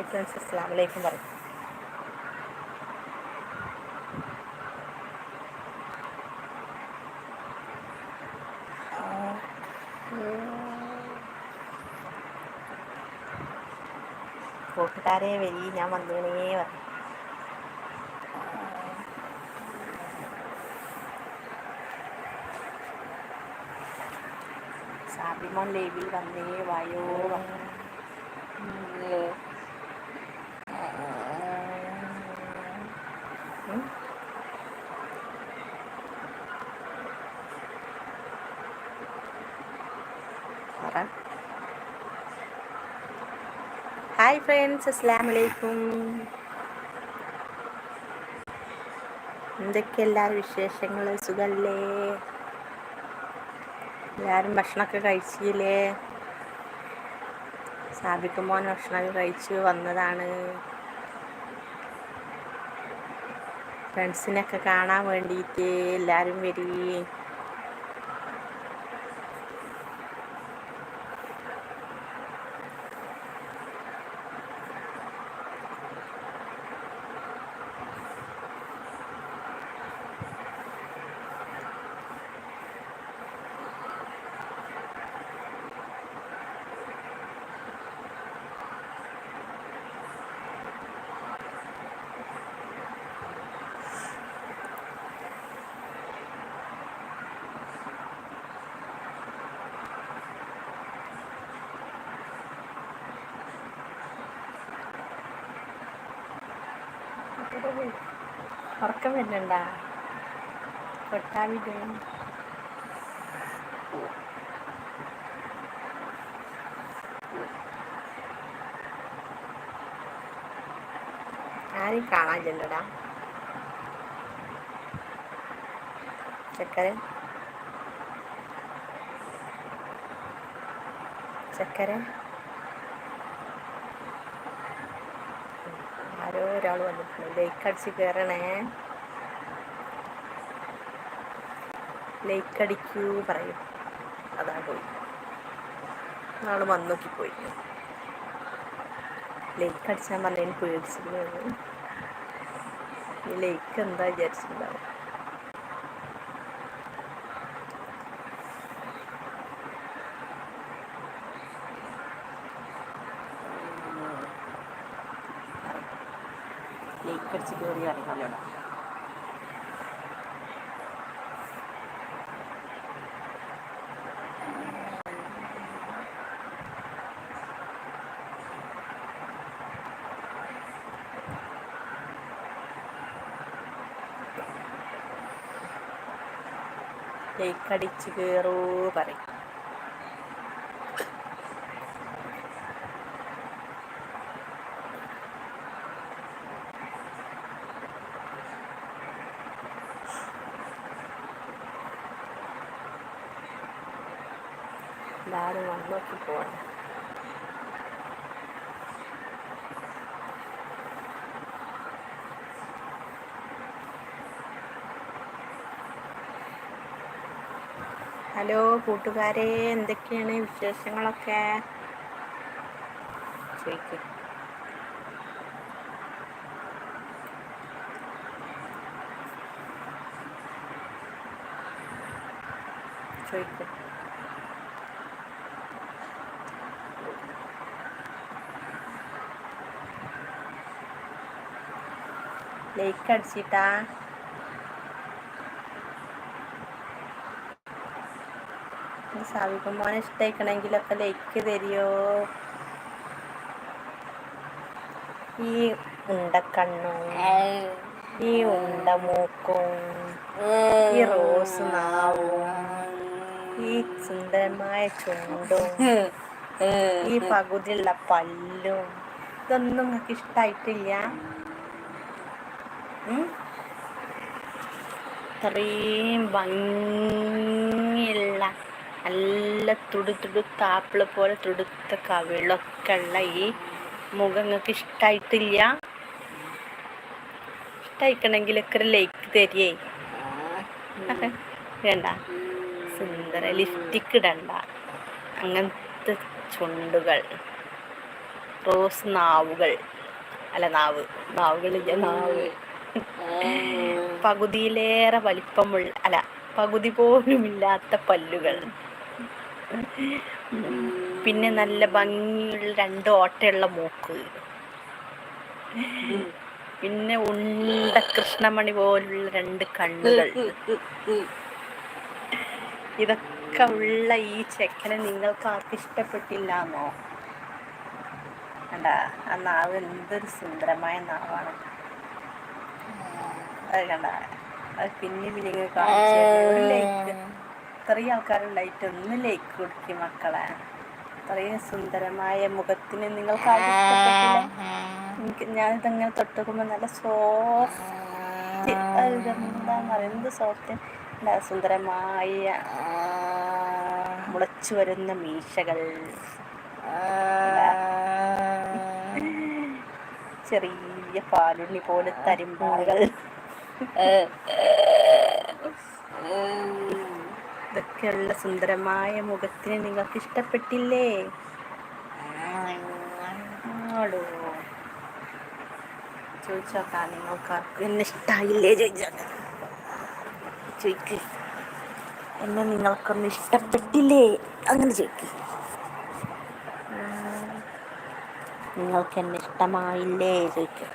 Hi friends അസ്സാം വലൈക്കും പറയും കൂട്ടുകാരെ വരി ഞാൻ വന്നേണേ പറഞ്ഞു സാബിമോൻ ലൈവിൽ വന്നേ വായോ പറഞ്ഞു ഉം. പറ ഹായ് ഫ്രണ്ട്സ് അസ്സാം വലൈക്കും എന്തൊക്കെ എല്ലാവരും വിശേഷങ്ങൾ? സുഖല്ലേ? എല്ലാവരും ഭക്ഷണമൊക്കെ കഴിച്ചില്ലേ? സാബിക്കുമ്പോൾ ഭക്ഷണമൊക്കെ കഴിച്ച് വന്നതാണ്. ഫ്രണ്ട്സിനൊക്കെ കാണാൻ വേണ്ടിയിട്ട് എല്ലാവരും വരി. ഉറക്കം വരുന്നുണ്ടാ? കൊട്ടാവിട് ആരും കാണാനില്ലടാ ചക്കര ചക്കര ആരോ ഒരാൾ വന്നിട്ടുണ്ട്. ലൈക്ക് അടിച്ച് കയറണേ ലൈക്ക് അടിക്കൂ പറയും. അതാണ് പോയി. നാൾ വന്നോക്കി പോയി. ലൈക്ക് അടിച്ചാൽ പറഞ്ഞതിന് പേടിച്ചിരുന്നു ഈ ലൈക്ക് എന്താ വിചാരിച്ചിട്ടുണ്ടാവും ലൈക്ക് അടിച്ച് കയറി അറിയാമല്ലോ ലൈക്ക് അടിച്ച് കയറൂ പറയും. എല്ലാവരും വന്നോക്കി പോകണം ഹലോ കൂട്ടുകാരെ എന്തൊക്കെയാണ് വിശേഷങ്ങളൊക്കെ? ലൈക്ക് അടിച്ചിട്ടാ. സാവിക്കുമ്പോനെ ഇഷ്ടമായിക്കണമെങ്കിലൊക്കെ ലൈക്ക് തരുമോ ഈ ഉണ്ടക്കണ്ണും ഈ ഉണ്ടമൂക്കും ഈ റോസ് നാവും ഈ സുന്ദരമായ ചുണ്ടും ഈ പകുതിയുള്ള പല്ലും ഇതൊന്നും നിങ്ങൾക്ക് ഇഷ്ടമായിട്ടില്ല? ഇത്രയും ഭംഗിയുള്ള നല്ല തുടു തുടുത്ത ആപ്പിൾ പോലെ തുടുത്ത കവിളൊക്കെ ഉള്ള ഈ മുഖം നിങ്ങൾക്ക് ഇഷ്ടമായിട്ടില്ല ഇഷ്ടമായിക്കണമെങ്കിലൊക്കെ ഒരു ലൈക്ക് തരിയേ. വേണ്ട. സുന്ദര ലിഫ്റ്റിക്ക് ഇടണ്ട. അങ്ങനത്തെ ചുണ്ടുകൾ. റോസ് നാവുകൾ. അല്ല നാവ്. നാവുകളില്ല നാവ്. പകുതിയിലേറെ വലിപ്പമുള്ള അല്ല പകുതി പോലുമില്ലാത്ത പല്ലുകൾ. പിന്നെ നല്ല ഭംഗിയുള്ള രണ്ട് ഓട്ടയുള്ള മോക്ക്. പിന്നെ ഉണ്ട കൃഷ്ണമണി പോലുള്ള രണ്ട് കണ്ണുകൾ. ഇതൊക്കെ ഉള്ള ഈ ചെക്കനെ നിങ്ങൾക്ക് ആർക്ക് ഇഷ്ടപ്പെട്ടില്ലാന്നോ കണ്ട ആ നാവ് എന്തൊരു സുന്ദരമായ നാവാണ്. അത് കണ്ട അത് പിന്നെ പിന്നെ കാണിച്ചു ഇത്രയും ആൾക്കാരുണ്ടായിട്ട് ഒന്ന് ലൈക്ക് കൊടുക്കി മക്കളെ. ഇത്രയും സുന്ദരമായ മുഖത്തിന് നിങ്ങൾ എനിക്ക് ഞാനിതങ്ങനെ തൊട്ടുക്കുമ്പോൾ നല്ല സോഫ്റ്റ് എന്താ പറയുക എന്ത് സോഫ്റ്റ്? സുന്ദരമായ മുളച്ചു വരുന്ന മീശകൾ. ചെറിയ പാലുണ്ണി പോലെ തരിമ്പാകൾ ഇതൊക്കെയുള്ള സുന്ദരമായ മുഖത്തിന് നിങ്ങൾക്ക് ഇഷ്ടപ്പെട്ടില്ലേ ചോദിച്ചോക്കാ നിങ്ങൾക്ക് എന്നെ ഇഷ്ടമായില്ലേ ചോദിച്ചോക്കാം. ചോദിക്ക്. എന്നെ നിങ്ങൾക്കൊന്നും ഇഷ്ടപ്പെട്ടില്ലേ? അങ്ങനെ ചോദിക്ക്. നിങ്ങൾക്ക് എന്നെ ഇഷ്ടമായില്ലേ? ചോദിക്ക്.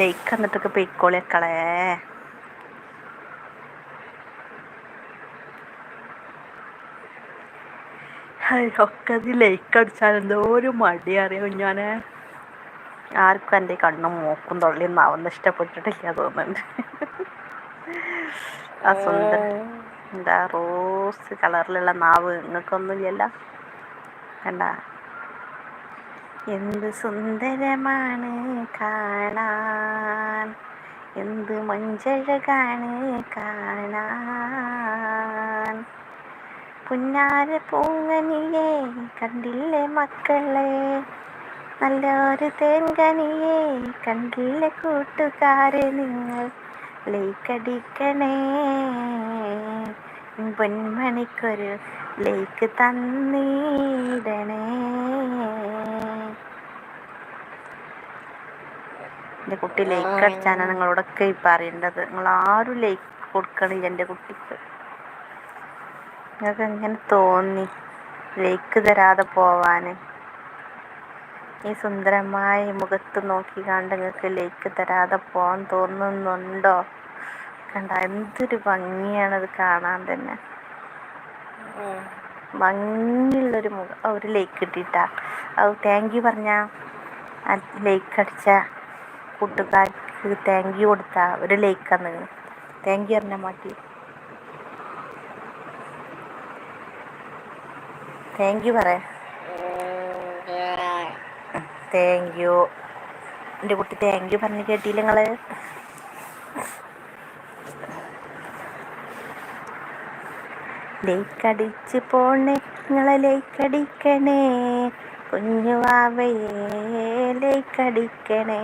ലൈക്ക് എന്നിട്ടൊക്കെ പൊയ്ക്കോളിക്കളേ ഒക്കെ അത് ലൈക്ക് അടിച്ചാൽ എന്തോ ഒരു മടി അറിയാം ഞാൻ ആർക്കും എന്റെ കണ്ണും മൂക്കും തൊള്ളിയും നാവൊന്നും ഇഷ്ടപ്പെട്ടിട്ടില്ല തോന്നുന്നുണ്ട്. ആ സുന്ദര എന്താ റോസ് കളറിലുള്ള നാവ്. നിങ്ങൾക്കൊന്നുമില്ലല്ലോ. കണ്ട? എന്ത് സുന്ദരമാണ് കാണാൻ? എന്ത് മഞ്ചഴകാണ് കാണാൻ? പുന്നാര പൂങ്ങനിയെ കണ്ടില്ലേ മക്കളെ? നല്ലൊരു തേൻകനിയെ കണ്ടില്ലേ കൂട്ടുകാരെ നിങ്ങൾ? ലൈക്കടിക്കണേ പൊന്മണിക്കൊരു ലൈക്ക് തന്നിടണേ. എന്റെ കുട്ടി ലൈക്ക് അടിച്ചാനാണ് നിങ്ങളോടൊക്കെ ഈ പറയേണ്ടത്. നിങ്ങൾ ആരും ലൈക്ക് കൊടുക്കണില്ല എന്റെ കുട്ടിക്ക്. നിങ്ങൾക്ക് എങ്ങനെ തോന്നി ലൈക്ക് തരാതെ പോവാൻ ഈ സുന്ദരമായ മുഖത്ത് നോക്കി കണ്ട് നിങ്ങൾക്ക് ലൈക്ക് തരാതെ പോകാൻ തോന്നുന്നുണ്ടോ? കണ്ട എന്തൊരു ഭംഗിയാണത് കാണാൻ തന്നെ. ഭംഗിയുള്ളൊരു മുഖം. ഒരു ലൈക്ക് കിട്ടിയിട്ടാ അത് താങ്ക് യു പറഞ്ഞ ലൈക്ക് അടിച്ച കൂട്ടുകാർക്ക് താങ്ക് യു കൊടുത്ത ഒരു ലൈക്ക് അന്ന് താങ്ക് യു പറഞ്ഞാൽ മാറ്റി താങ്ക് യു പറയാ. താങ്ക് യു എന്റെ കുട്ടി താങ്ക് യു പറഞ്ഞ് കേട്ടില്ല നിങ്ങൾ ലൈക്കടിച്ച് പോണേ നിങ്ങളെ ലൈക്കടിക്കണേ കുഞ്ഞു വാവയെ. ലൈക്കടിക്കണേ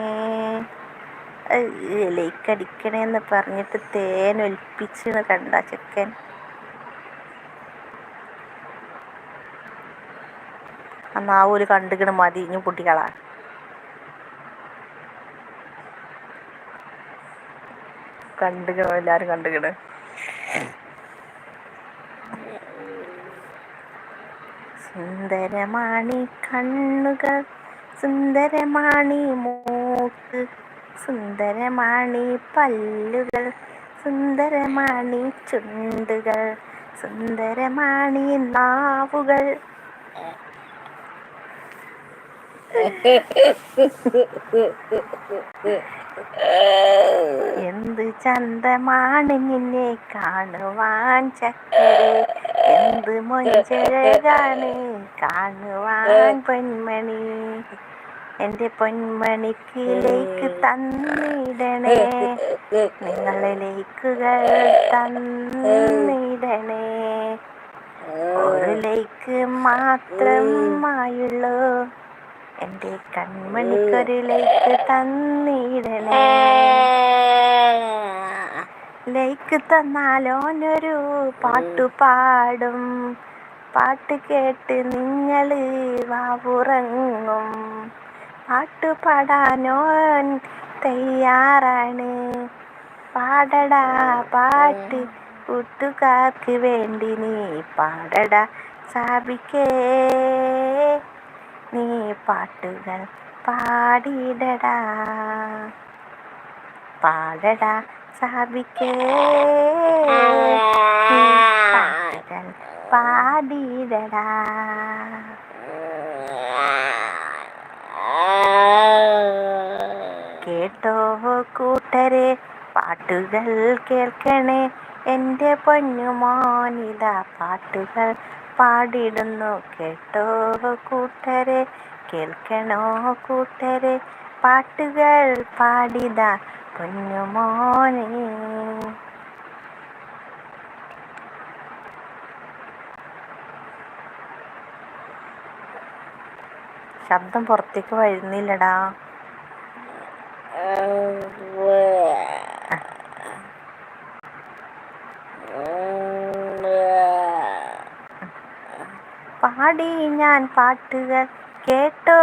ലൈക്കടിക്കണേ എന്ന് പറഞ്ഞിട്ട് തേൻ ഒലിപ്പിച്ചെന്ന് കണ്ട ചെക്കൻ. ആ ഒരു കണ്ടുകിണ് മതി ഇനി കുട്ടികളാ കണ്ടുകണോ എല്ലാരും കണ്ടുകിണ്. സുന്ദരമാണി കണ്ണുകൾ സുന്ദരമാണി മൂക്ക് സുന്ദരമാണി പല്ലുകൾ സുന്ദരമാണി ചുണ്ടുകൾ സുന്ദരമാണി നാവുകൾ. എന്ത് ചന്തമാണ് നിന്നെ കാണുവാൻ ചക്കരെ? എന്ത് മൊഞ്ചഴകാണ് കാണുവാൻ പൊന്മണി? എന്റെ പൊന്മണിക്കിലേക്ക് തന്നിടണേ. നിങ്ങളെ ലൈക്കുകൾ തന്നിടണേ. ഒരു ലൈക്ക് മാത്രമായുള്ളൂ. എന്റെ കൺമണിക്കൊരു ലൈക്ക് തന്നിടണേ. ലൈക്ക് തന്നാലോനൊരു പാട്ടു പാടും. പാട്ട് കേട്ട് നിങ്ങൾ വാവുറങ്ങും. പാട്ടു പാടാനോൻ തയ്യാറാണ്. പാടടാ പാട്ട് കൂട്ടുകാർക്ക് വേണ്ടി നീ പാടടാ സാബിക്കേ. നീ പാട്ടുകൾ പാടിടടാ. പാടടാ സാബിക്കേ. നീ പാട്ടുകൾ പാടിടടാ. കേട്ടോ കൂട്ടരെ പാട്ടുകൾ കേൾക്കണേ. എന്റെ പൊന്നുമോനിത പാട്ടുകൾ പാടിടുന്നു. കേട്ടോ കൂട്ടരെ കേൾക്കണോ കൂട്ടരെ. പാട്ടുകൾ പാടിത പൊന്നുമോനെ ശബ്ദം പുറത്തേക്ക് വരുന്നില്ലടാ. പാടി ഞാൻ പാട്ടുകൾ കേട്ടോ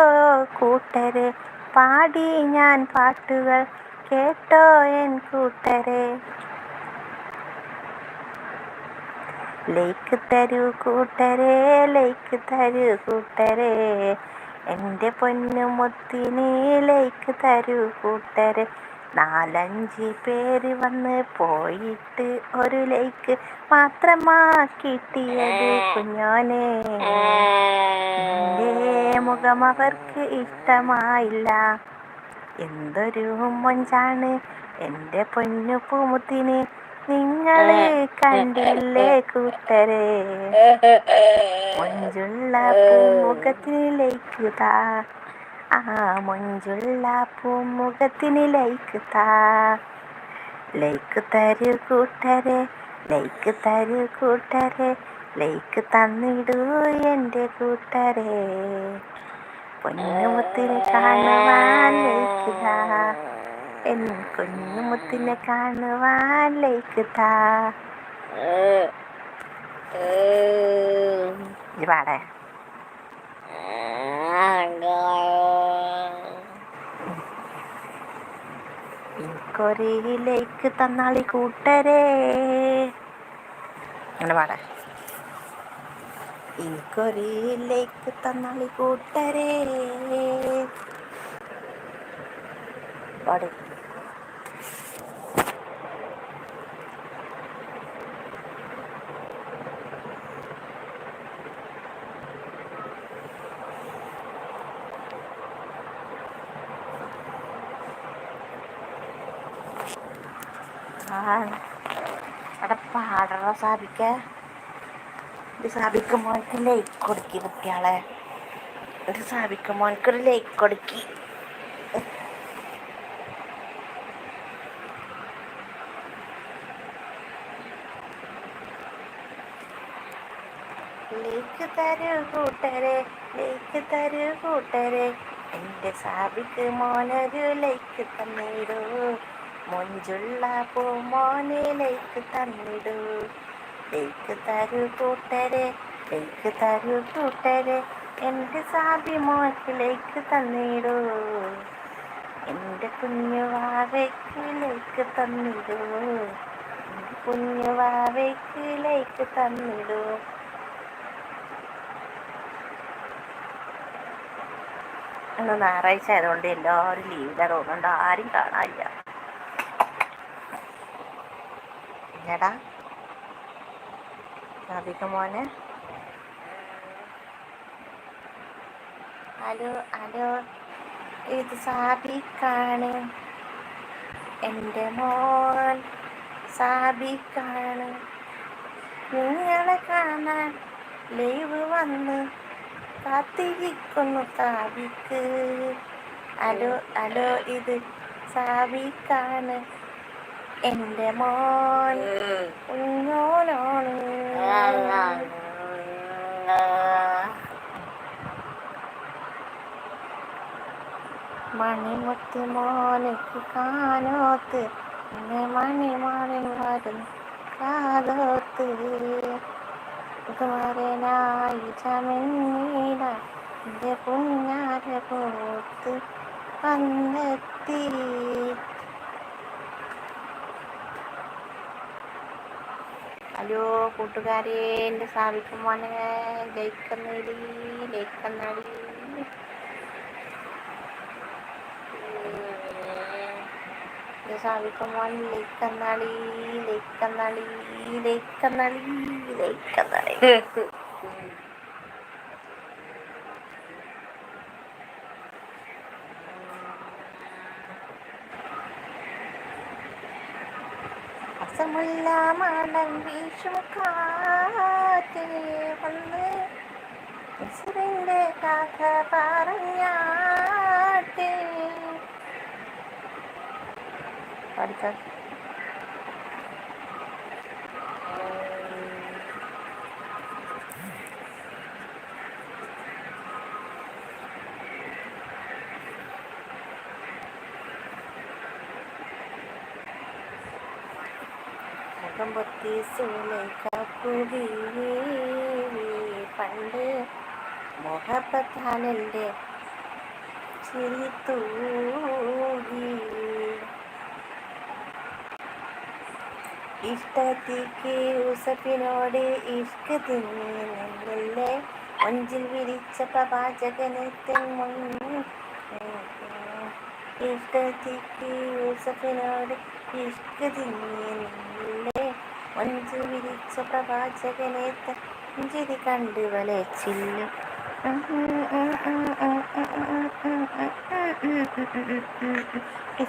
കൂട്ടരെ. പാടി ഞാൻ പാട്ടുകൾ കേട്ടോ എൻ കൂട്ടരെ. ലൈക്ക് തരൂ കൂട്ടരെ ലൈക്ക് തരൂ കൂട്ടരെ. എന്റെ പൊന്നു ലൈക്ക് തരൂ കൂട്ടരെ. നാലഞ്ച് പേര് വന്ന് പോയിട്ട് ഒരു ലൈക്ക് മാത്രമാക്കിട്ടിയത് കുഞ്ഞോനെ. എന്റെ മുഖം അവർക്ക് ഇഷ്ടമായില്ല. എന്തൊരു മൊഞ്ചാണ്. എന്റെ പൊന്നു പൂമുത്തിന് നിങ്ങൾ കണ്ടില്ലേ കൂട്ടരെ? മൊഞ്ചുള്ള പൂമുഖത്തിലേക്ക് താ ആ മൊഞ്ചുള്ള പൂമുഖത്തിന് ലൈക്ക് താ ലൈക്ക് തരൂ കൂട്ടരെ ലൈക്ക് തരൂ കൂട്ടരെ ലൈക്ക് തന്നിടൂ എന്റെ കൂട്ടരെ. പൊന്നുമുത്തിൽ കാണുവാൻ ലൈക്ക് താ എൻ കുഞ്ഞുമുത്തിനെ കാണുവാൻ ലൈക്ക് താ ഇത് പാടേ. എനിക്കൊരയിലേക്ക് തന്നാളി കൂട്ടരേ. അങ്ങനെ പാടാ. കൊറിയിലേക്ക് തന്നാളി കൂട്ടരേ. പാട്. ആ അവിടെ പാടറ സാബിക്ക? ഇത് സാബിക്ക മോനക്ക് ലൈക്ക് കൊടുക്കി കുട്ടിയാളെ ഒരു സാബിക്ക് മോനക്കൊരു ലൈക്ക് കൊടുക്കി. ലേക്ക് തരൂ കൂട്ടരെ ലേക്ക് തരൂ കൂട്ടരെ. എന്റെ സാബിക്ക് മോനൊരു ലൈക്ക് തന്നിടൂ. മൊഞ്ചുള്ള പൂമോനെ ലൈക്ക് തന്നിടൂ. ലൈക്ക് തരൂ കൂട്ടരെ ലൈക്ക് തരൂ കൂട്ടരെ. എന്റെ സാബി മോക്ക് ലൈക്ക് തന്നിടൂ. എന്റെ കുഞ്ഞു വാവയ്ക്ക് ലൈക്ക് തന്നിടൂ. എന്റെ കുഞ്ഞു വാവയ്ക്ക് ലൈക്ക് തന്നിടൂ. ഞായറാഴ്ച ആയതുകൊണ്ട് എല്ലാവരും ലീവിലാണ് തോന്നുന്നുണ്ട് ആരും കാണാനില്ല. എടാ സാബിക മോനെ. Hello hello. ഇത് സാബിക്കാണ് എന്റെ മോൻ. സാബിക്കാണ് നിങ്ങളെ കാണാൻ ലൈവ് വന്ന് കാത്തിരിക്കുന്നു സാബിക്ക് ഹലോ ഹലോ. ഇത് സാബിക്കാണ് എന്റെ മോൻ ഉന്നോനാണ് മണിമുത്തി മോനക്ക് കാനോത്ത് എന്നെ മണിമാറിൻ വരും കാതോത്ത് കുമാരനായി ചമന്നീട എന്റെ പുഞ്ഞാര പോത്ത് വന്നെത്തി. ഹലോ കൂട്ടുകാരെ എന്റെ സാവിക്കുമോനെ ലയിക്കുന്നടി എന്റെ സാവിക്കുമോൻ ലയിക്കുന്നടി ലയിക്കുന്നടി ലയിക്കുന്നടി ലയിക്കുന്നടി അസമുള്ള മണം വീശും കഥ പറഞ്ഞാട്ടേ. മുഖം പൊത്തി സൂലൈക്കുടി പണ്ട് മുഖപ്പത്താലെന്റെ ചിരി തൂകി. ഇഷ്ടത്തിക്ക് യൂസഫിനോട് ഇഷ്ക് തിന്നല്ലേ മഞ്ചിൽ വിരിച്ച പ്രവാചകനെ തെങ്ങും ഇഷ്ടത്തിക്ക് യൂസഫിനോട് ഇഷ്ക് തിന്നല്ലേ മഞ്ചു വിരിച്ച പ്രവാചകനെ തഞ്ചിരി കണ്ട് വലച്ചില്ല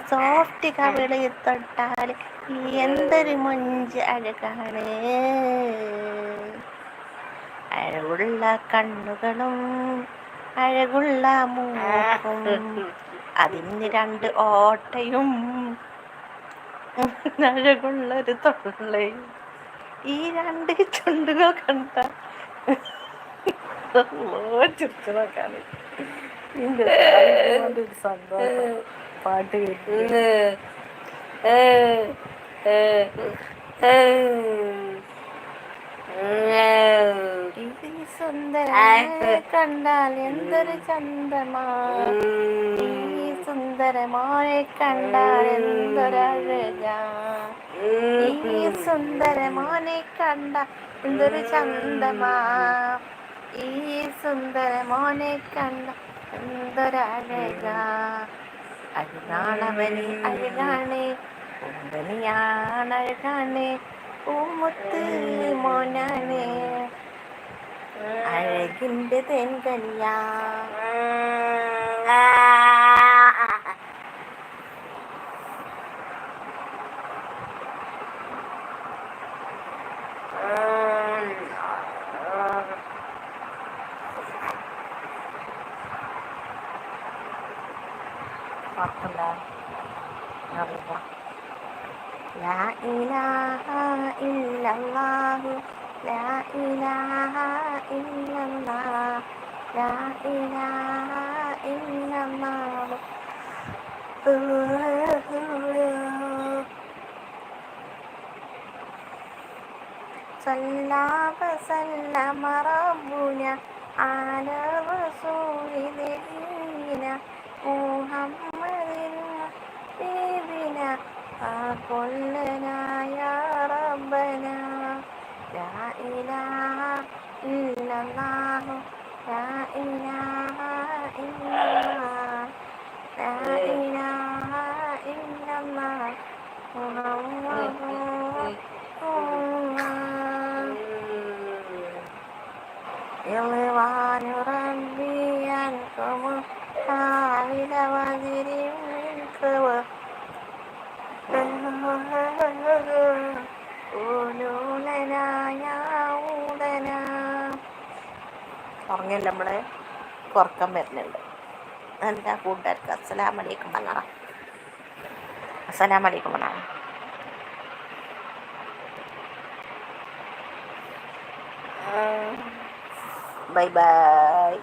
സോഫ്റ്റ് കവിളി തൊട്ടാൽ എന്തൊരു മൊഞ്ച് അഴകാണ് അഴകുള്ള കണ്ണുകളും അഴകുള്ള മൂക്കും അതിന് രണ്ട് ഓട്ടയും അഴകുള്ളൊരു തൊള്ളയും ഈ രണ്ട് ചുണ്ടുകൾ കണ്ട ചിരിച്ചു പാട്ട് കേട്ട് കണ്ടാൽ എന്തൊരു ചന്തമാ ഈ സുന്ദരമോനെ കണ്ടാൽ എന്തൊരഴകാ. ഈ സുന്ദരമോനെ കണ്ട എന്തൊരു ചന്തമാ? ഈ സുന്ദരമോനെ കണ്ട എന്തൊരഴക? അഴകാണവന് അഴുകാണേ കുമ്പനിയാണ് അഴകാണ് പൂമുത്ത് മോനാണേ. അഴകിന്റെ തെൻകനിയാ ലാ ഇലാഹ ഇല്ലല്ലാഹു ലാ ഇലാഹ ഇല്ലല്ലാഹ് ലാ ഇലാഹ ഇല്ലല്ലാഹു صلى وسلم ربنا على رسول نبينا محمد حبيبنا فكلنا يا ربنا لا إله إلا الله لا إله إلا الله لا إله إلا الله محمد رسول الله يضوان ربي عنكم حامل وزر ഉറങ്ങില്ല നമ്മളെ കുറക്കം വരുന്നുണ്ട്. എന്താ കൂട്ടുകാർക്ക്? അസ്സലാം വലൈക്കും പറഞ്ഞാ അസ്സലാം അസ്സലാമലൈക്കും പറഞ്ഞാ ബൈ ബൈ.